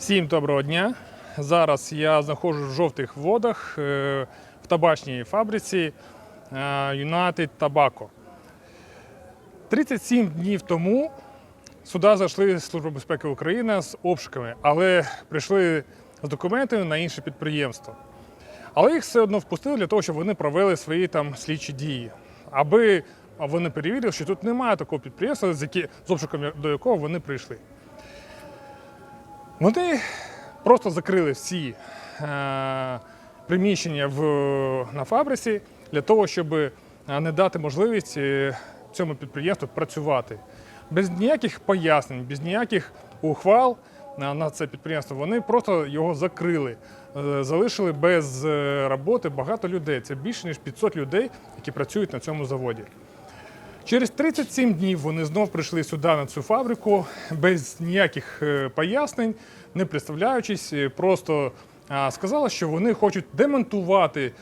Всім доброго дня. Зараз я знаходжусь в жовтих водах е, в табачній фабриці е, United Tobacco. 37 днів тому сюди зайшли Служба безпеки України з обшуками, але прийшли з документами на інше підприємство. Але їх все одно впустили для того, щоб вони провели свої там слідчі дії, аби вони перевірили, що тут немає такого підприємства, з, обшуками до якого вони прийшли. Вони просто закрили всі е, приміщення в, на фабриці для того, щоб е, не дати можливість е, цьому підприємству працювати. Без ніяких пояснень, без ніяких ухвал на, на це підприємство. Вони просто його закрили, е, залишили без е, роботи багато людей. Це більше ніж 500 людей, які працюють на цьому заводі. Через 37 днів вони знов прийшли сюди на цю фабрику без ніяких е, пояснень, не представляючись, е, просто сказали, що вони хочуть демонтувати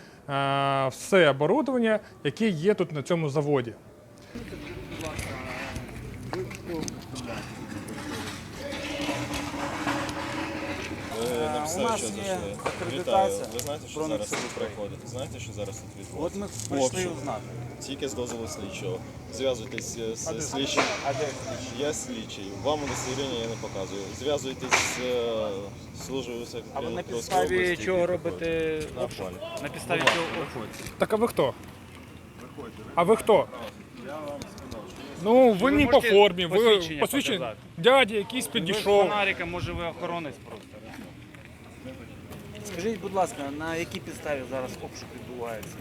все оборудовання, яке є тут на цьому заводі. У нас що є зайшли. акредитація Вітаю. Ви знаєте, що про зараз тут Україні. проходить? Знаєте, що зараз тут От відбувається? ми прийшли Обшук. узнати. Тільки з дозволу слідчого. Зв'язуйтесь е, з слідчим. А де? Я слідчий. Вам удостоверення я не показую. Зв'язуйтесь з е, службою А ви на підставі чого робите обшук? На підставі чого обшук? Так а ви хто? А ви хто? Ну, ви не по можете формі, ви посвідчення посвідчені. показати? Дядя якийсь Ви з підійшов. фонарика, може ви охоронець просто. Скажіть, будь ласка, на якій підставі зараз обшук відбувається?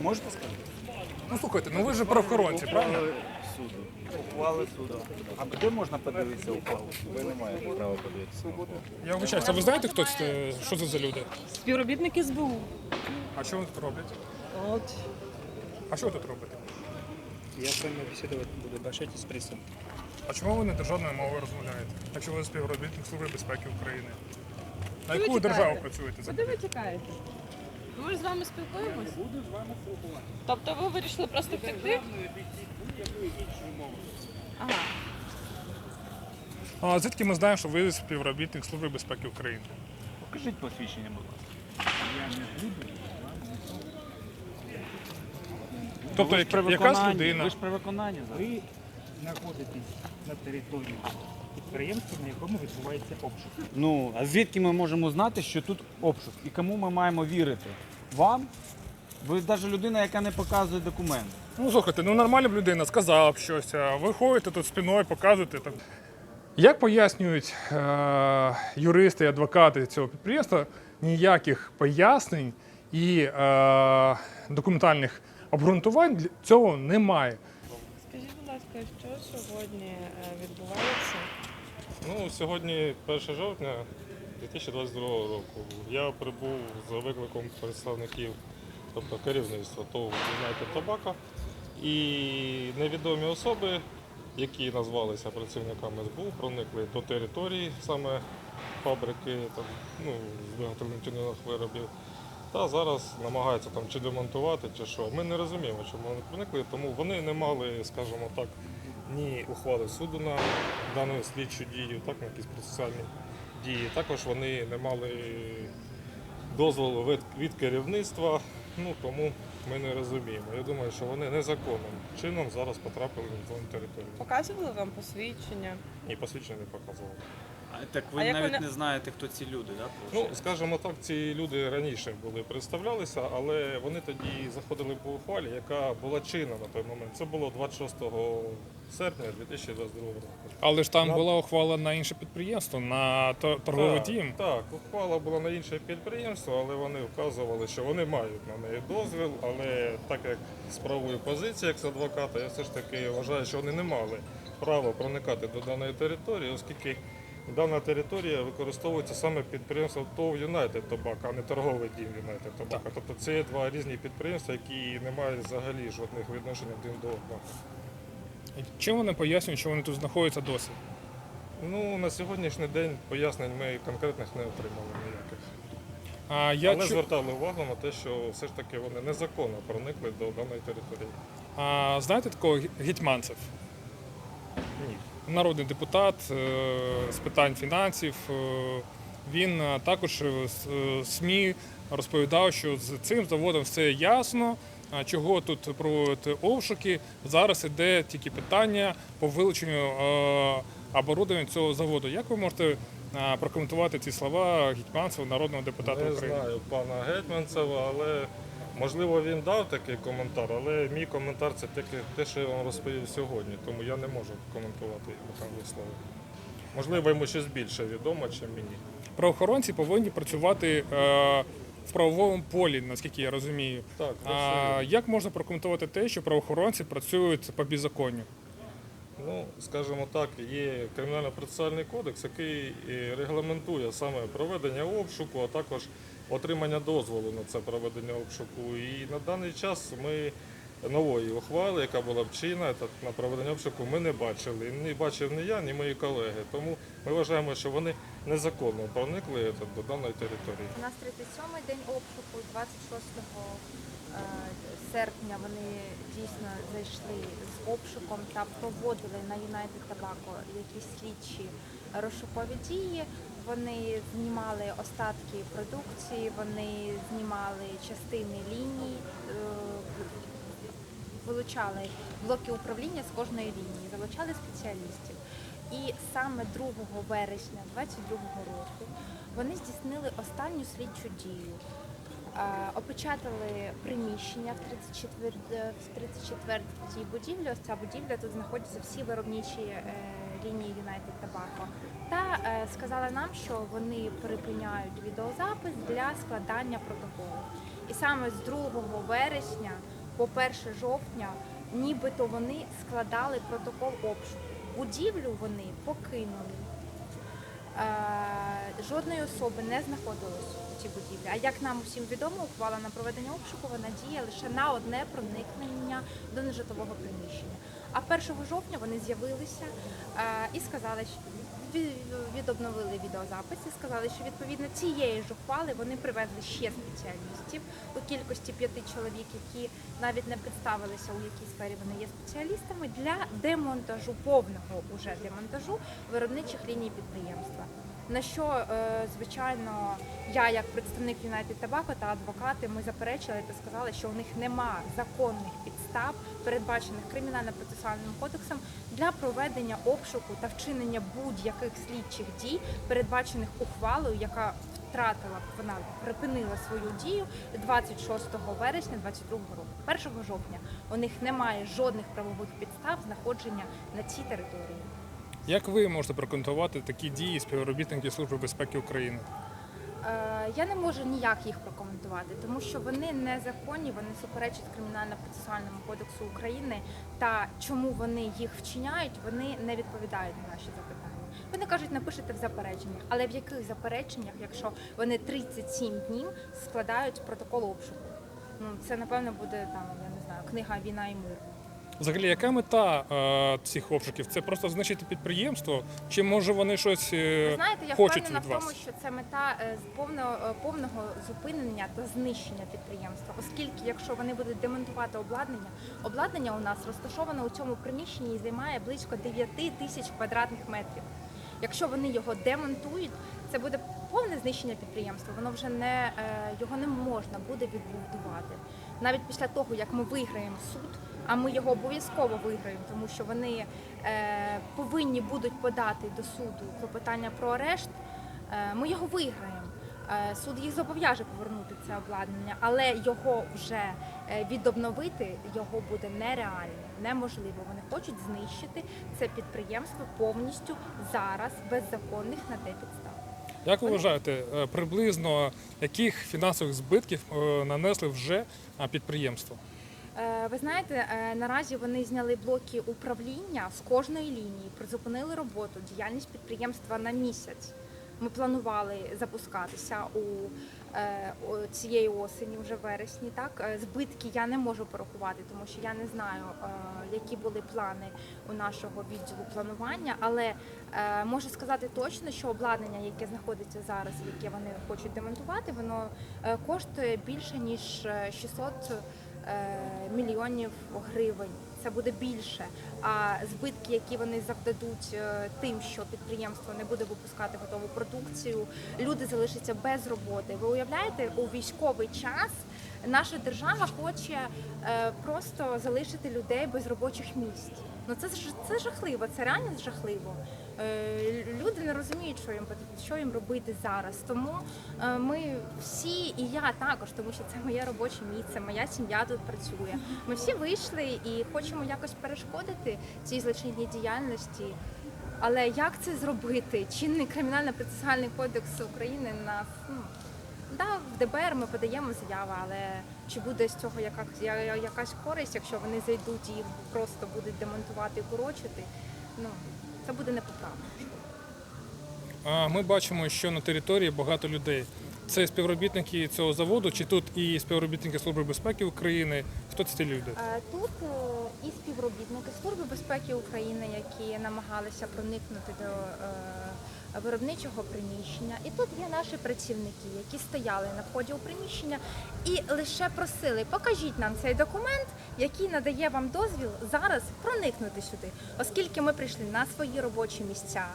Можете сказати? Ну слухайте, ну ви ж правоохоронці, правильно? суду. Ухвали суду. А де можна подивитися ухвалу? Ви не маєте права подивитися. на ухвалу. Я вибачаюся, а ви знаєте, хто це? Що це за люди? Співробітники СБУ. А що вони тут роблять? От. А що ви тут робите? Я с вами беседовать буду, обращайтесь с прессом. А чому ви не державною мовою розмовляєте? Якщо ви співробітник Служби безпеки України? На яку ви державу чекаєте? працюєте? Куди ви тікаєте? Ми ж з вами спілкуємось? Буду з вами спілкуватися. Тобто ви вирішили просто втекти? Ага. А звідки ми знаємо, що ви співробітник Служби безпеки України? Покажіть посвідчення, будь ласка. Тобто Ви ж як- якась людина. Ви ж при виконанні зараз. Ви знаходитесь на території підприємства, на якому відбувається обшук. Ну, а звідки ми можемо знати, що тут обшук? І кому ми маємо вірити? Вам? Ви навіть людина, яка не показує документи. Ну слухайте, ну нормальна б людина сказала б щось, а ви ходите тут спиною, показуєте там. Як пояснюють е- юристи і адвокати цього підприємства, ніяких пояснень і е- документальних обґрунтувань для цього немає. Ласка, що сьогодні е, відбувається? Ну, сьогодні 1 жовтня 2022 року. Я прибув за викликом представників, тобто керівництва ТОВ United Tobacco і невідомі особи, які назвалися працівниками СБУ, проникли до території саме фабрики там, ну, з виробів. Та зараз намагаються там чи демонтувати, чи що. Ми не розуміємо, чому вони проникли, тому вони не мали, скажімо так, ні ухвали суду на дану слідчу дію, так, на якісь процесуальні дії. Також вони не мали дозволу від, від керівництва, ну тому ми не розуміємо. Я думаю, що вони незаконним чином зараз потрапили на зону територію. Показували вам посвідчення? І посвідчення не показували. Так ви А як навіть вони- не знаєте, хто ці люди, так? Ну, скажімо так, ці люди раніше були представлялися, але вони тоді заходили по ухвалі, яка була чинна на той момент. Це було 26 серпня 2022 року. Але ж там На- була ухвала на інше підприємство, на тор- торговий Так, дім. Так, ухвала була на інше підприємство, але вони вказували, що вони мають на неї дозвіл. Але так як з правої позиції, як з адвоката, я все ж таки вважаю, що вони не мали права проникати до даної території, оскільки дана територія використовується саме підприємством ТОВ United Tobacco, а не торговий дім United Tobacco. Тобто це є два різні підприємства, які не мають взагалі жодних відношень один до одного. Чим вони пояснюють, що вони тут знаходяться досі? Ну, на сьогоднішній день пояснень ми конкретних не отримали ніяких. А я Але чу- звертали увагу на те, що все ж таки вони незаконно проникли до даної території. а, знаєте такого гі- гетьманцев? Ні. Народний депутат е, з питань фінансів. Е, Він е, також СМІ розповідав, що з цим заводом все ясно. Чого тут проводити обшуки? Зараз іде тільки питання по вилученню оборудовання цього заводу. Як ви можете прокоментувати ці слова Гетьманцева, народного депутата Не України? знаю пана Гетьманцева, але можливо він дав такий коментар, але мій коментар це тільки те, що я вам розповів сьогодні, тому я не можу коментувати Михайло слова. Можливо, йому щось більше відомо, ніж мені. Правоохоронці повинні працювати е, в правовому полі, наскільки я розумію. Так, А як можна прокоментувати те, що правоохоронці працюють по беззаконню? Ну, скажімо так, є кримінально-процесуальний кодекс, який регламентує саме проведення обшуку, а також отримання дозволу на це проведення обшуку. І на даний час ми нової ухвали, яка була вчинена та- на проведення обшуку, ми не бачили. Не бачив ні я, ні мої колеги. Тому ми вважаємо, що вони незаконно проникли до даної території. У нас 37-й день обшуку, 26 е, серпня вони дійсно зайшли з обшуком та проводили на United Tobacco якісь слідчі розшукові дії. Вони знімали остатки продукції, вони знімали частини ліній, е, вилучали блоки управління з кожної лінії, залучали спеціалістів. І саме 2 вересня 2022 року вони здійснили останню слідчу дію. Е, Опечатали приміщення в 34 в 34-й будівлі. Ось ця будівля тут знаходяться всі виробничі е, лінії United Tobacco. Та е, сказали нам, що вони припиняють відеозапис для складання протоколу. І саме з 2 вересня по 1 жовтня, нібито вони складали протокол обшуку. Будівлю вони покинули. Е, Жодної особи не знаходилось у цій будівлі. А як нам усім відомо, ухвала на проведення обшуку вона діє лише на одне проникнення до нежитлового приміщення. А 1 жовтня вони з'явилися е, і сказали, що відобновили відеозапис і сказали, що відповідно цієї ж ухвали вони привезли ще спеціалістів у кількості п'яти чоловік, які навіть не представилися, у якій сфері вони є спеціалістами для демонтажу повного уже демонтажу виробничих ліній підприємства. На що, е, звичайно, я як представник United Tobacco та адвокати, ми заперечили та сказали, що у них нема законних підстав, передбачених кримінально-процесуальним кодексом, для проведення обшуку та вчинення будь-яких слідчих дій, передбачених ухвалою, яка втратила, вона припинила свою дію 26 вересня 2022 року. 1 жовтня у них немає жодних правових підстав знаходження на цій території. Як ви можете прокоментувати такі дії співробітників Служби безпеки України? Е, Я не можу ніяк їх прокоментувати, тому що вони незаконні, вони суперечать кримінально-процесуальному кодексу України. Та чому вони їх вчиняють, вони не відповідають на наші запитання. Вони кажуть, напишете в запереченнях, але в яких запереченнях, якщо вони 37 днів складають протокол обшуку? Ну це напевно буде там, я не знаю, книга Війна і мир. Взагалі, яка мета е, цих обшуків? Це просто знищити підприємство? Чи може вони щось е, Ви знаєте, я хочуть впевнена від в тому, вас? що це мета е, з повного, е, повного зупинення та знищення підприємства, оскільки якщо вони будуть демонтувати обладнання, обладнання у нас розташоване у цьому приміщенні і займає близько 9 тисяч квадратних метрів. Якщо вони його демонтують, це буде повне знищення підприємства. Воно вже не е, його не можна буде відбудувати. Навіть після того, як ми виграємо суд, а ми його обов'язково виграємо, тому що вони е, повинні будуть подати до суду клопотання про арешт. Е, ми його виграємо. Е, Суд їх зобов'яже повернути це обладнання, але його вже відобновити його буде нереально, неможливо. Вони хочуть знищити це підприємство повністю зараз без законних на те підстав. Як ви вважаєте, приблизно яких фінансових збитків нанесли вже підприємство? Е, Ви знаєте, е, наразі вони зняли блоки управління з кожної лінії, призупинили роботу, діяльність підприємства на місяць. Ми планували запускатися у е, цієї осені, вже вересні. Так збитки я не можу порахувати, тому що я не знаю, які були плани у нашого відділу планування. Але можу сказати точно, що обладнання, яке знаходиться зараз, яке вони хочуть демонтувати, воно коштує більше ніж е, 600 е, мільйонів гривень. Це буде більше. А збитки, які вони завдадуть е, тим, що підприємство не буде випускати готову продукцію, люди залишаться без роботи. Ви уявляєте, у військовий час наша держава хоче е, просто залишити людей без робочих місць. Ну це це жахливо, це реально жахливо. Е, Люди не розуміють, що їм що їм робити зараз. Тому е, ми всі, і я також, тому що це моє робоче місце, моя сім'я тут працює. Ми всі вийшли і хочемо якось перешкодити цій злочинній діяльності. Але як це зробити? Чинний кримінально-процесуальний кодекс України нас ну, да, в ДБР ми подаємо заяву, але чи буде з цього якась, я- я- якась користь, якщо вони зайдуть і їх просто будуть демонтувати і корочити? Ну це буде непоправно. А Ми бачимо, що на території багато людей. Це співробітники цього заводу, чи тут і співробітники Служби безпеки України. Хто ці люди? Е, Тут е, і співробітники Служби безпеки України, які намагалися проникнути до е, виробничого приміщення, і тут є наші працівники, які стояли на вході у приміщення і лише просили, покажіть нам цей документ, який надає вам дозвіл зараз проникнути сюди, оскільки ми прийшли на свої робочі місця.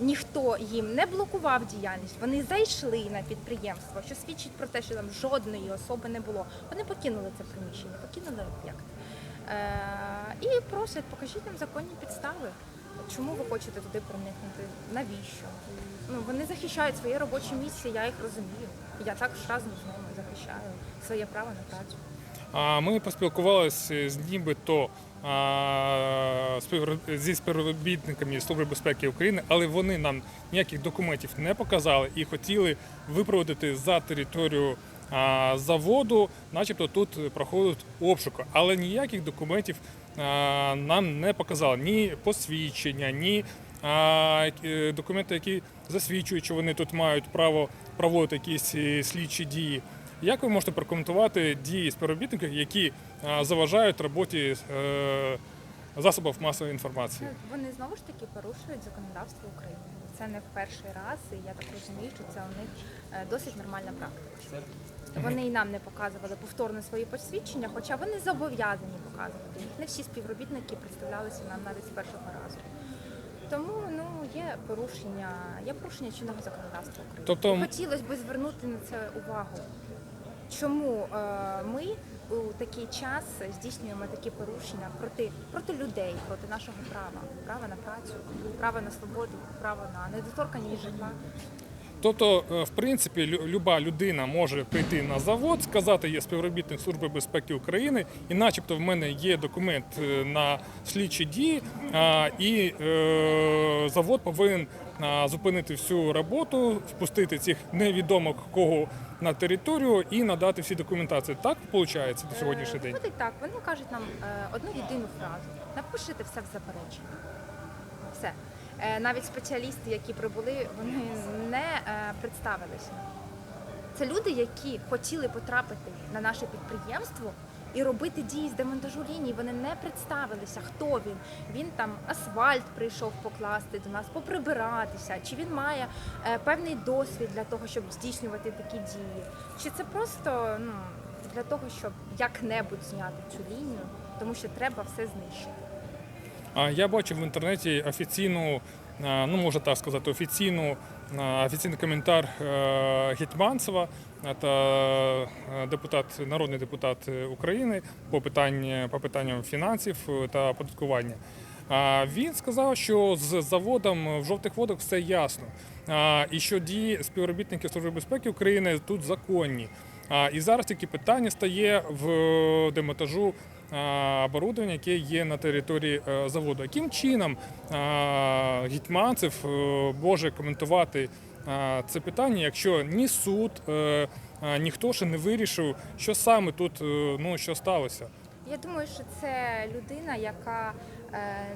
Ніхто їм не блокував діяльність. Вони зайшли на підприємство, що свідчить про те, що там жодної особи не було. Вони покинули це приміщення, покинули об'єкт. Е- і просять, покажіть нам законні підстави. Чому ви хочете туди проникнути? Навіщо? Ну вони захищають своє робоче місце, я їх розумію. Я також разом з ними захищаю своє право на працю. А ми поспілкувалися з нібито зі співробітниками Служби безпеки України, але вони нам ніяких документів не показали і хотіли випроводити за територію заводу, начебто тут проходить обшук, але ніяких документів нам не показали ні посвідчення, ні е, документи, які засвідчують, що вони тут мають право проводити якісь е, слідчі дії. Як ви можете прокоментувати дії співробітників, які заважають роботі е, засобів масової інформації? Вони знову ж таки порушують законодавство України. Це не в перший раз, і я так розумію, що це у них е, досить нормальна практика. Вони і нам не показували повторно свої посвідчення, хоча вони зобов'язані показувати їх. Не всі співробітники представлялися нам навіть з першого разу. Тому ну є порушення, є порушення чинного законодавства України. Тобто- І Хотілося б звернути на це увагу. Чому е, ми у такий час здійснюємо такі порушення проти, проти людей, проти нашого права, права на працю, права на свободу, право на недоторканість житла. Тобто, е, в принципі, люба людина може прийти на завод, сказати, я співробітник Служби безпеки України, і начебто в мене є документ е, на слідчі дії, і е, завод повинен зупинити всю роботу, впустити цих невідомих кого на територію і надати всі документації. Так виходить на сьогоднішній день? Виходить так, вони кажуть нам одну єдину фразу: напишете все в запереченні. Все. Е, навіть спеціалісти, які прибули, вони не е, представилися. Це люди, які хотіли потрапити на наше підприємство і робити дії з демонтажу ліній. Вони не представилися, хто він. Він там асфальт прийшов покласти до нас, поприбиратися, чи він має е, певний досвід для того, щоб здійснювати такі дії. Чи це просто ну, для того, щоб як-небудь зняти цю лінію, тому що треба все знищити. Я бачив в інтернеті офіційну, ну можна так сказати, офіційну, офіційний коментар е, Гетьманцева, це е, депутат, народний депутат України по питанню, по питанням фінансів е, та оподаткування. Він сказав, що з заводом в жовтих водах все ясно, і що дії співробітників Служби безпеки України тут законні. І зараз тільки питання стає в демонтажу оборудовання, яке є на території е, заводу. Яким чином а, Гетьманцев е, може коментувати це питання, якщо ні суд, е, ніхто ще не вирішив, що саме тут е, ну, що сталося? Я думаю, що це людина, яка е,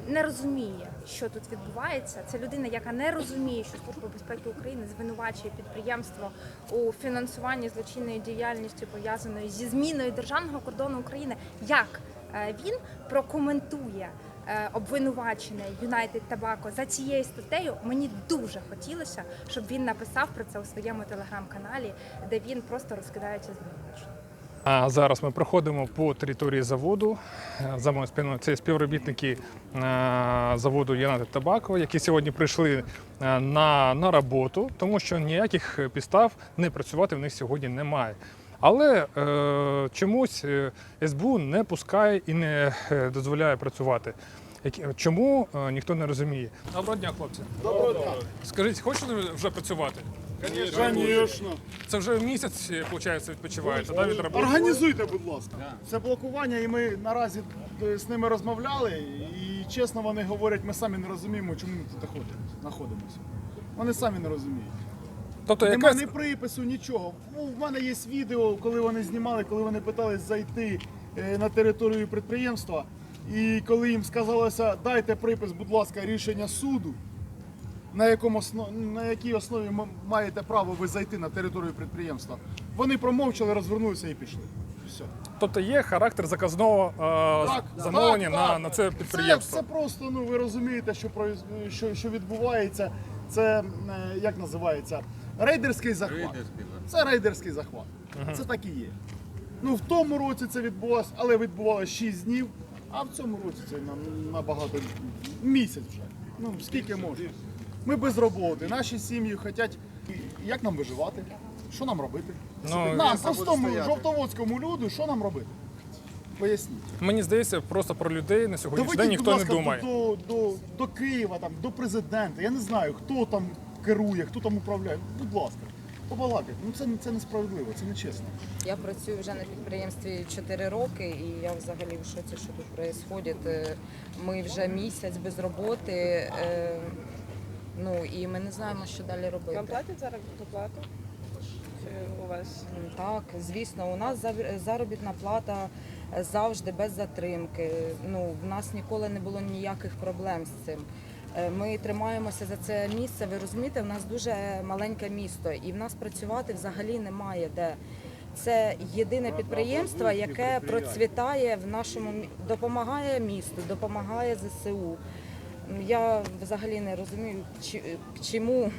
не розуміє, що тут відбувається. Це людина, яка не розуміє, що Служба безпеки України звинувачує підприємство у фінансуванні злочинної діяльності, пов'язаної зі зміною державного кордону України. Як е, він прокоментує е, обвинувачене United Tobacco за цією статтею? Мені дуже хотілося, щоб він написав про це у своєму телеграм-каналі, де він просто розкидається звинувачення. А зараз ми проходимо по території заводу. За моєю спиною це співробітники е, заводу Янати Табако, які сьогодні прийшли е, на, на роботу, тому що ніяких підстав не працювати в них сьогодні немає. Але е, чомусь е, СБУ не пускає і не дозволяє працювати. Чому ніхто не розуміє? Доброго дня, хлопці. Доброго дня. Скажіть, хочете вже працювати? Звісно. Це вже місяць, виходить, відпочиваєте, да, від роботи? Організуйте, будь ласка. Це блокування, і ми наразі е, з ними розмовляли, і чесно вони говорять, ми самі не розуміємо, чому ми тут знаходимося-. Вони самі не розуміють. Тобто Нема якась... ні припису, нічого. Ну, в мене є відео, коли вони знімали, коли вони питались зайти е, на територію підприємства. І коли їм сказалося, дайте припис, будь ласка, рішення суду, на, якому на якій основі маєте право ви зайти на територію підприємства. Вони промовчали, розвернулися і пішли. Все. тобто є характер заказного е, замовлення так, на, так. на це Це, підприємство. це просто, ну ви розумієте, що, що, що відбувається. Це е, як називається? Рейдерський захват. Це рейдерський захват. Це так і є. Ну в тому році це відбувалося, але відбувалося 6 днів, а в цьому році це на- набагато місяць вже. Ну скільки можна. Ми без роботи, наші сім'ї хочуть. Як нам виживати? Що нам робити? Ну, нам, простому жовтоводському люду, що нам робити? Поясніть. Мені здається, просто про людей на сьогоднішній день ніхто будь не думає. До, до, до Києва, там, до президента. Я не знаю, хто там керує, хто там управляє. Будь ласка, побалакайте. Ну це, це несправедливо, це нечесно. Я працюю вже на підприємстві 4 роки, і я взагалі в шоці, що тут відбувається. Ми вже місяць без роботи. Ну і ми не знаємо, що далі робити. Вам платять заробітну плату? Чи у вас? Так, звісно, у нас заробітна плата завжди без затримки. Ну, в нас ніколи не було ніяких проблем з цим. Е, Ми тримаємося за це місце. Ви розумієте, в нас дуже маленьке місто, і в нас працювати взагалі немає де. Це єдине підприємство, яке процвітає в нашому допомагає місту, допомагає ЗСУ. М, Я взагалі не розумію, чи- к чому,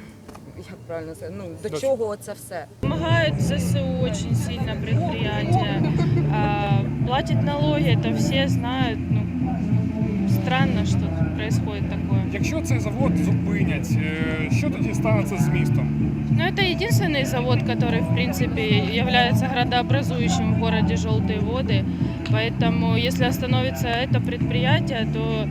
як правильно сказати, ну до До чого це все. Помогают ЗСУ очень сильно предприятия. А, платят налоги, это все знают. Ну, странно, что тут происходит такое. Якщо цей завод зупинять, е, що тоді станеться з містом? Но это единственный завод, который, в принципе, является градообразующим в городе Желтые воды. Поэтому, если остановится это предприятие, то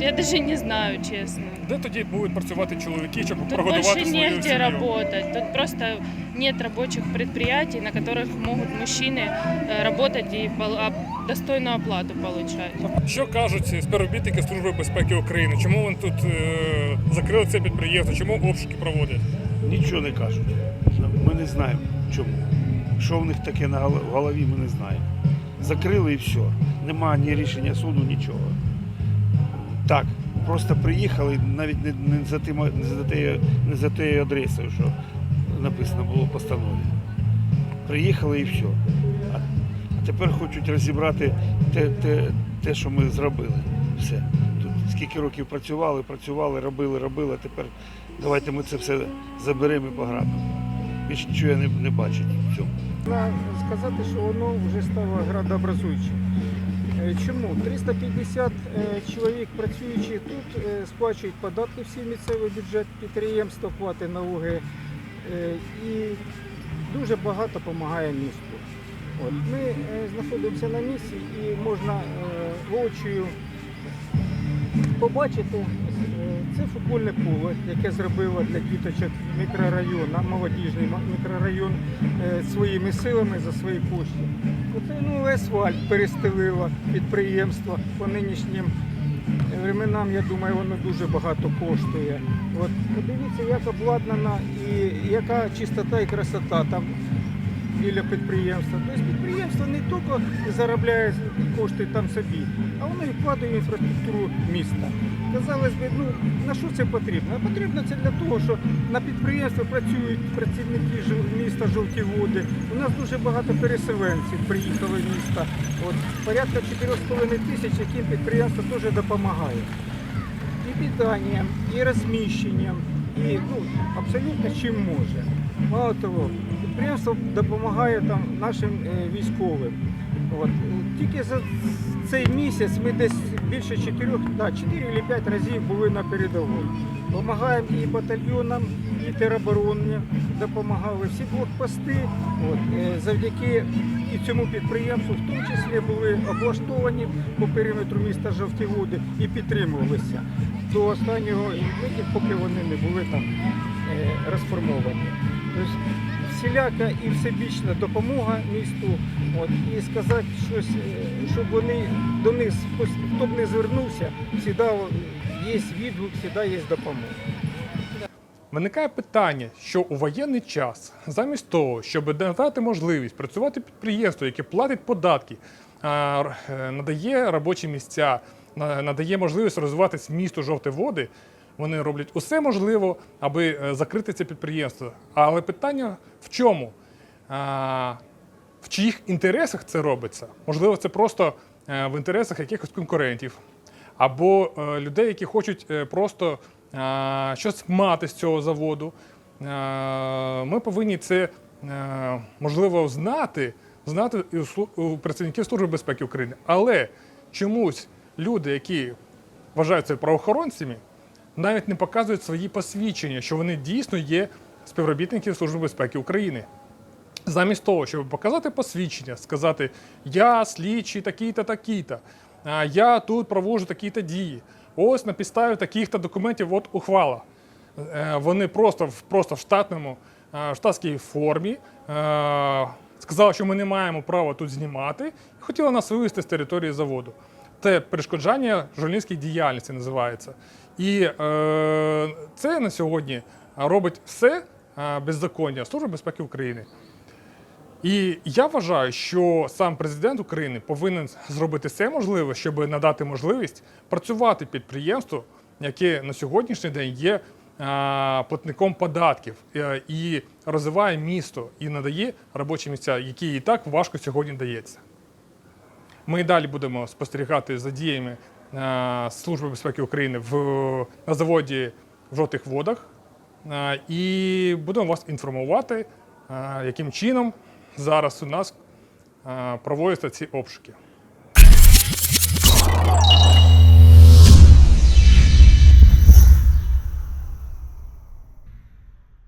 я даже не знаю, честно. Де тоді будуть працювати чоловіки, щоб Тут прогодувати больше свою негде сім'ю? работать. Тут просто нет рабочих предприятий, на которых могут мужчины э, работать и пол- а, достойную оплату получать. Що кажуть співробітники Служби безпеки України? Чому вони тут е, закрили це підприємство? Чому обшуки проводять? Нічого не кажуть. Ми не знаємо чому. Що в них таке на гол- в голові, ми не знаємо. Закрили і все. Нема ні рішення суду, нічого. Так, просто приїхали навіть не, не, за, тим, не, за тією, не за тією адресою, що написано було в постанові. Приїхали і все. А, тепер хочуть розібрати те, те, те, що ми зробили. Все. Тут скільки років працювали, працювали, робили, робили, а тепер давайте ми це все заберемо і пограбимо. Більше нічого я не, не бачу в цьому. Сказати, що воно вже стало градообразуючим. Е, Чому? 350 е, чоловік працюючи тут е, сплачують податки всі місцевий бюджет, підприємство платить налоги і дуже багато допомагає місту. От. Ми знаходимося на місці і можна е, побачити це футбольне поле, яке зробило для діточок мікрорайон, а молодіжний мікрорайон е, своїми силами за свої кошти. Оце ну, асфальт перестелило підприємство по нинішнім временам, я думаю, воно дуже багато коштує. От подивіться, як обладнана і яка чистота і красота там біля підприємства. Тобто підприємство не тільки заробляє кошти там собі, а воно і вкладає в інфраструктуру міста. Казалось би, ну на що це потрібно? А потрібно це для того, що на підприємстві працюють працівники міста Жовті Води. У нас дуже багато переселенців приїхали в місто. От порядка 4,5 тисяч, яким підприємство теж допомагає. І питанням, і розміщенням, і ну, абсолютно чим може. Мало того, підприємство допомагає там нашим е, військовим. От. Тільки за цей місяць ми десь більше 4, да, 4 чи 5 разів були на передовій. Допомагаємо і батальйонам, і теробороні допомагали, всі блокпости. От. е, Завдяки і цьому підприємству, в тому числі були облаштовані по периметру міста Жовті Води і підтримувалися до останнього поки вони не були там е, розформовані. Всіляка і всебічна допомога місту. От, і сказати щось, е, щоб вони до них хто б не звернувся, завжди є відгук, завжди є допомога. Виникає питання, що у воєнний час, замість того, щоб надати можливість працювати підприємству, яке платить податки, е, надає робочі місця, надає можливість розвиватись місту жовті води, вони роблять усе можливе, аби е, закрити це підприємство. Але питання в чому? В чиїх інтересах це робиться? Можливо, це просто е, в інтересах якихось конкурентів або е, людей, які хочуть просто щось мати з цього заводу. Ми повинні це можливо знати, знати у працівників Служби безпеки України. Але чомусь люди, які вважаються правоохоронцями, навіть не показують свої посвідчення, що вони дійсно є співробітники Служби безпеки України. Замість того, щоб показати посвідчення, сказати я слідчий такий-то, такий-то, я тут проводжу такі-то дії. Ось на підставі таких-то документів, от ухвала. Е, Вони просто, просто в штатному, е, в штатській формі е, сказали, що ми не маємо права тут знімати, і хотіли нас вивезти з території заводу. Це перешкоджання журналістській діяльності називається. І е, це на сьогодні робить все е, беззаконня Служба безпеки України. І я вважаю, що сам президент України повинен зробити все можливе, щоб надати можливість працювати підприємству, яке на сьогоднішній день є а, платником податків е, і розвиває місто і надає робочі місця, які і так важко сьогодні дається. Ми і далі будемо спостерігати за діями е, Служби безпеки України в, на заводі в жовтих водах е, і будемо вас інформувати, е, яким чином зараз у нас е, проводяться ці обшуки.